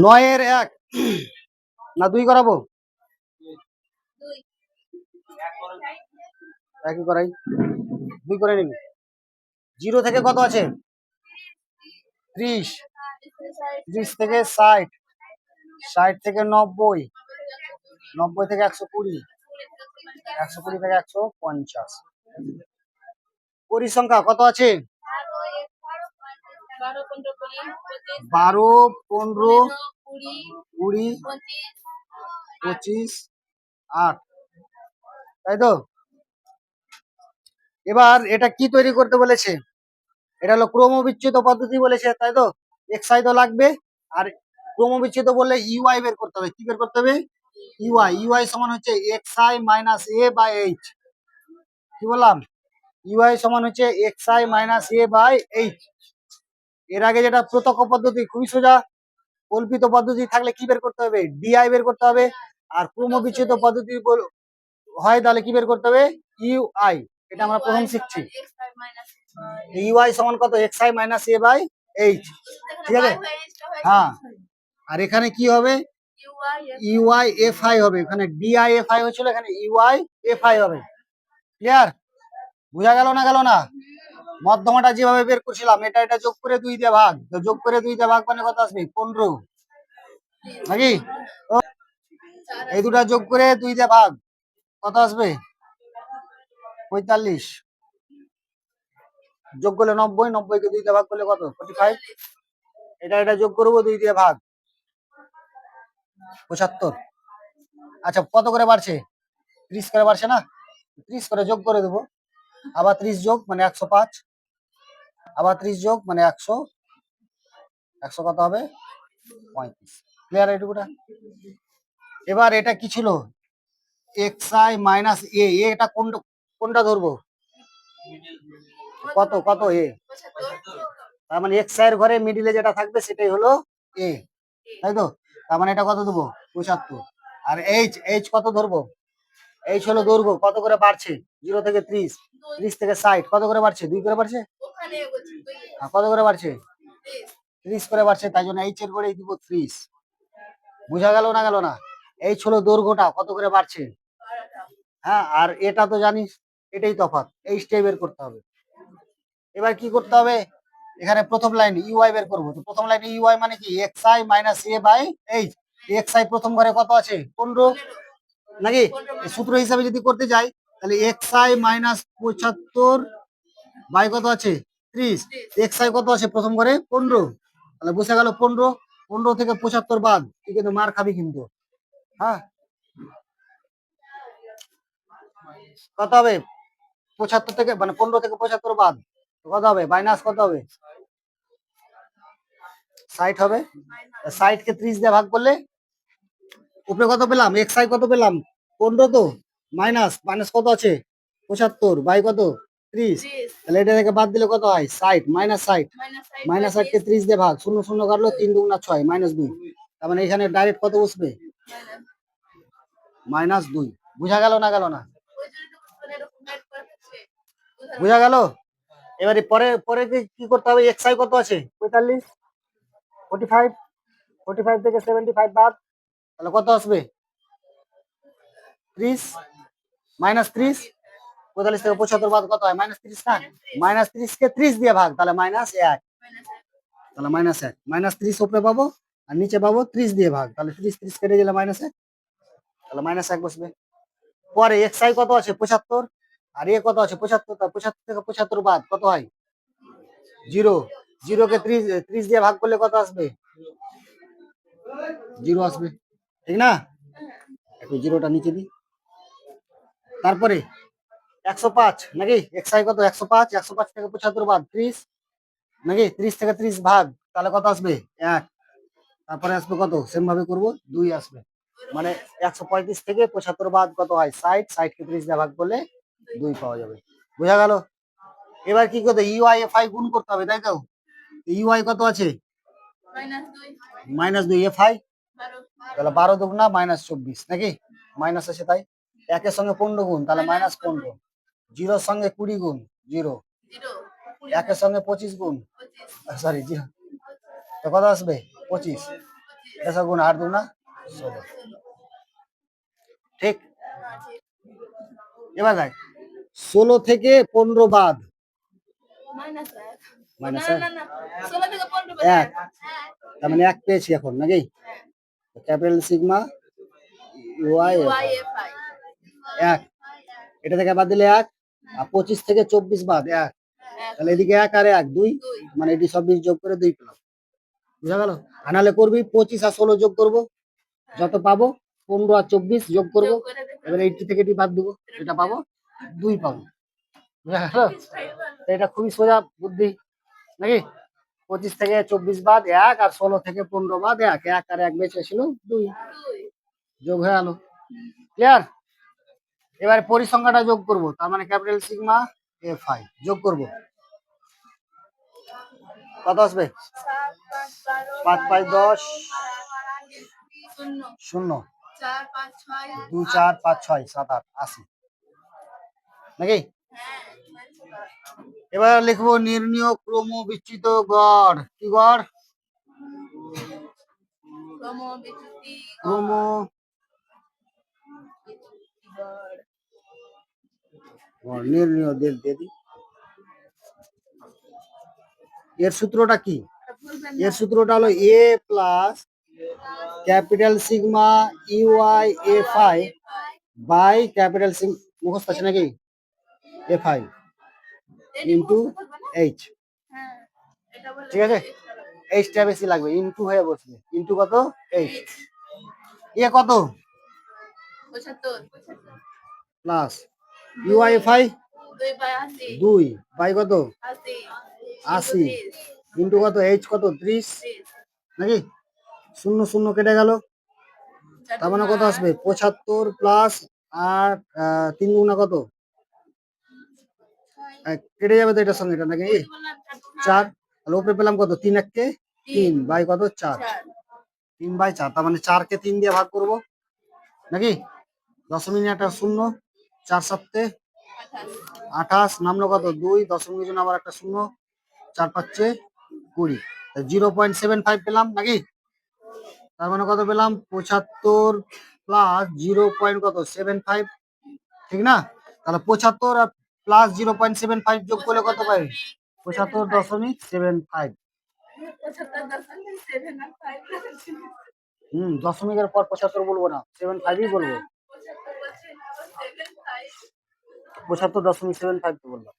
নয়ের এক। না দুই করাবো? একই করাই। দুই করে নিবি। জিরো থেকে কত আছে? ত্রিশ। ত্রিশ থেকে ষাট। ষাট থেকে নব্বই। নব্বই থেকে একশো কুড়ি। একশো কুড়ি থেকে একশো পঞ্চাশ। পরিসংখ্যা কত আছে? বারো পনেরো কুড়ি পঁচিশ আট। তাই তো? এবার এটা কি তৈরি করতে বলেছে? এটা হলো ক্রমবিচ্যুত পদ্ধতি বলেছে তাই তো? এক্সাই তো লাগবে আর ক্রমবিচ্যুত বললে ইউআই বের করতে হবে। কি বের করতে হবে? ইউআই ইউআই সমান হচ্ছে X I minus A by H কি বললাম? ইউআই সমান হচ্ছে X I minus A by H এর আগে যেটা প্রত্যক্ষ পদ্ধতি খুবই সোজা কল্পিত পদ্ধতি থাকলে কি বের করতে হবে? ডিআই বের করতে হবে। আর ক্রমবিচ্যুত পদ্ধতি হয় তাহলে কি বের করতে হবে? ইউআই এটা আমরা প্রথম শিখছি। ইউআই সমান কত? X I minus A by H ঠিক আছে? হ্যাঁ আর এখানে কি হবে? ইউআই এফ আই হবে। এখানে ডিআই এফ আই হচ্ছিল এখানে ইউআই এফ আই হবে। ক্লিয়ার বোঝা গেল না গেল না? মধ্যমাটা যেভাবে বের করছিলাম, এটা এটা যোগ করে দুই দিয়ে ভাগ। তো যোগ করে দুই দিয়ে ভাগ মানে কত আসবে? পনেরো। নাকি? এই দুটা যোগ করে দুই দিয়ে ভাগ, কত আসবে? পঁয়তাল্লিশ। যোগ করলে নব্বই নব্বই কে দুই দিয়ে ভাগ করলে কত? ফোর্টি ফাইভ এটা এটা যোগ করব, দুই দিয়ে ভাগ। পঁচাত্তর। আচ্ছা কত করে বাড়ছে? ত্রিশ করে বাড়ছে না? ত্রিশ করে যোগ করে দেবো। আবার ত্রিশ যোগ মানে একশো পাঁচ। আবার ত্রিশ যোগ মানে একশো। একশো কত হবে? পঁয়ত্রিশ। ক্লিয়ার এইটুকুটা? এবার এটা কি ছিল? এক্স আই মাইনাস এ এটা কোনটা কোনটা ধরবো? কত কত এ তার মানে এক্সের ঘরে মিডিলে যেটা থাকবে সেটাই হলো এ তাই তো? তার মানে এটা কত দেবো পঁচাত্তর। আর এইচ এইচ কত ধরবো? এইচ হলো দৈর্ঘ্য কত করে বাড়ছে? জিরো থেকে ত্রিশ ত্রিশ থেকে ষাট, কত করে বাড়ছে? দুই করে বাড়ছে? কত করে বাড়ছে? ত্রিশ করে বাড়ছে, তাই জন্য এইচ এর করে দিব ত্রিশ। বোঝা গেল না গেল না? এইচ হলো দৈর্ঘ্যটা কত করে বাড়ছে? হ্যাঁ আর এটা তো জানিস, এটাই তফাৎ এইচটাই বের করতে হবে। এবার কি করতে হবে? এখানে প্রথম লাইন ইউআই বের করব। তো প্রথম লাইনে ইউআই মানে কি? X I minus A by H X I প্রথম ঘরে কত আছে? পনেরো। নাকি? সূত্র হিসাবে যদি করতে যাই, তাহলে এক্স আই মাইনাস পঁচাত্তর বাই কত আছে? ত্রিশ। এক্স আই কত আছে? প্রথম ঘরে পনেরো। তাহলে বসে গেল পনেরো। পনেরো থেকে পঁচাত্তর বাদ। তুই কিন্তু মার খাবি কিন্তু। হ্যাঁ? কত হবে? পঁচাত্তর থেকে মানে পনেরো থেকে পঁচাত্তর বাদ। কত হবে? মাইনাস কত হবে? ষাট হবে। ষাট কে ত্রিশ দিয়ে ভাগ করলে উপরে কত পেলাম? এক্স আই কত পেলাম? পনেরো তো। মাইনাস মাইনাস কত আছে? পঁচাত্তর। বাই কত? ত্রিশ। তাহলে এটা থেকে বাদ দিলে কত হয়? ষাট। মাইনাস ষাট। মাইনাস ষাট কে ত্রিশ দিয়ে ভাগ। শূন্য শূন্য কাটলো তিন দুগুণা ছয়। মাইনাস দুই। তার মানে এখানে ডাইরেক্ট কত বসবে? মাইনাস দুই। বুঝা গেল না গেল না? বুঝা গেল? এবারে পরে পরে কি- কি করতে হবে? এক্স আই কত আছে? পঁয়তাল্লিশ। ফোর্টি ফাইভ ফোর্টি ফাইভ থেকে সেভেন্টি ফাইভ বাদ। তাহলে কত আসবে? ত্রিশ? মাইনাস ত্রিশ? পঁয়তাল্লিশ থেকে পঁচাত্তর বাদ কত হয়? মাইনাস ত্রিশ না মাইনাস কে ত্রিশ দিয়ে ভাগ, তাহলে মাইনাস এক। তাহলে মাইনাস এক। মাইনাস ত্রিশ উপরে পাবো, আর নিচে পাবো ত্রিশ দিয়ে ভাগ। তাহলে ত্রিশ ত্রিশ কেটে দিলে মাইনাস এক। তাহলে মাইনাস এক বসবে। পরে এক্স আই কত আছে? পঁচাত্তর। আর এ কত আছে? পঁচাত্তর। পঁচাত্তর থেকে পঁচাত্তর বাদ কত হয়? জিরো। জিরো কে ত্রিশ ত্রিশ দিয়ে ভাগ করলে কত আসবে? জিরো আসবে। ঠিক না? একটু জিরোটা নিচে দিই। তারপরে একশো পাঁচ নাকি? এক্স আই কত? একশো পাঁচ? একশো পাঁচ থেকে পঁচাত্তর বাদ। ত্রিশ? নাকি? ত্রিশ থেকে ত্রিশ ভাগ। তাহলে কত আসবে? এক। তারপরে আসবে কত? সেম ভাবে করব দুই আসবে। মানে একশো পঁয়ত্রিশ থেকে পঁচাত্তর বাদ কত হয়? ষাট। ষাট কে ত্রিশ দিয়ে ভাগ করলে দুই পাওয়া যাবে। বোঝা গেল? এবার কি করতে ইউআই এফ আই গুণ করতে হবে তাই তো? ইউআই কত আছে? মাইনাস দুই। এফ আই তাহলে বারো দুগুণা মাইনাস চব্বিশ নাকি? মাইনাস আছে তাই? একের সঙ্গে পনেরো গুণ তাহলে মাইনাস পনেরো। জিরোর সঙ্গে কুড়ি গুণ জিরো। একের সঙ্গে পঁচিশ গুণ। Sorry zero. তো কত আসবে? পঁচিশ। এটা গুণ আট দু না ষোলো। ঠিক? এবার দেখ ষোলো থেকে পনেরো বাদ। মাইনাস এক। তার মানে এক পেয়েছি এখন নাকি? Capital sigma U I Y F I. এক। এটা থেকে বাদ দিলে এক। আর পঁচিশ থেকে চব্বিশ বাদ এক। তাহলে এদিকে এক আর এক দুই। মানে এটি সব বিশ যোগ করে দুই পেলাম। বুঝা গেল? আনালে করবি পঁচিশ আর ষোলো যোগ করব। যত পাবো পনেরো আর চব্বিশ যোগ করব। এবারে এইটি থেকে এটি বাদ দেবো। এটা পাবো দুই পাবো। বুঝা গেল? এটা খুবই সোজা বুদ্ধি। নাকি? পঁচিশ থেকে চব্বিশ বাদ এক আর ষোলো থেকে পনেরো বাদ এক এক আর এক বেঁচে ছিল দুই। যোগ হয়ে গেল। ক্লিয়ার এবারে পরিসংখ্যাটা যোগ করব, তার মানে ক্যাপিটাল সিগমা এফ আই যোগ করব। কত আসবে? পাঁচ পাঁচ দশ। শূন্য। শূন্য চার পাঁচ ছয়, সাত আট, আশি। নাকি? এবার লিখব নির্ণীয় ক্রম বিচ্ছিত গড়? কি গড় ক্রম নির্ণীয় এর সূত্রটা কি? এর সূত্রটা হলো A plus capital sigma U I F I by capital সিগ মুখস্থ আছে নাকি? এফ আই ইন্টু এইচ ঠিক আছে? এইচটা বেশি লাগবে ইন্টু হয়ে বসবে। ইন্টু কত? এইচ এ কত? Plus U I F I দুই বাই কত? আশি। ইন্টু কত? এইচ কত? ত্রিশ। নাকি? শূন্য শূন্য কেটে গেল। তার মানে কত আসবে? পঁচাত্তর প্লাস আহ, তিন গুণা কত? কেটে যাবে তো এটার সঙ্গে এটা নাকি? চার তাহলে ওপরে পেলাম কত? তিন এক কে তিন। বাই কত? চার। চার। তিন বাই চার তার মানে চারকে তিন দিয়ে ভাগ করব। নাকি? দশমিক একটা শূন্য চার সাতে আঠাশ নামলো কত? দুই দশমিক জন্য আবার একটা শূন্য চার পাচ্ছে কুড়ি। জিরো পয়েন্ট সেভেন ফাইভ পেলাম নাকি? তার মানে কত পেলাম? পঁচাত্তর প্লাস জিরো পয়েন্ট কত? Seven five. ঠিক না? তাহলে পঁচাত্তর আর plus zero point seven five যোগ করলে কত পাই? পঁচাত্তর দশমিক সেভেন ফাইভ হুম, দশমিকের পর পঁচাত্তর বলব না সেভেন ফাইভই বলব। পঁচাত্তর দশমিক সেভেন ফাইভ বললাম।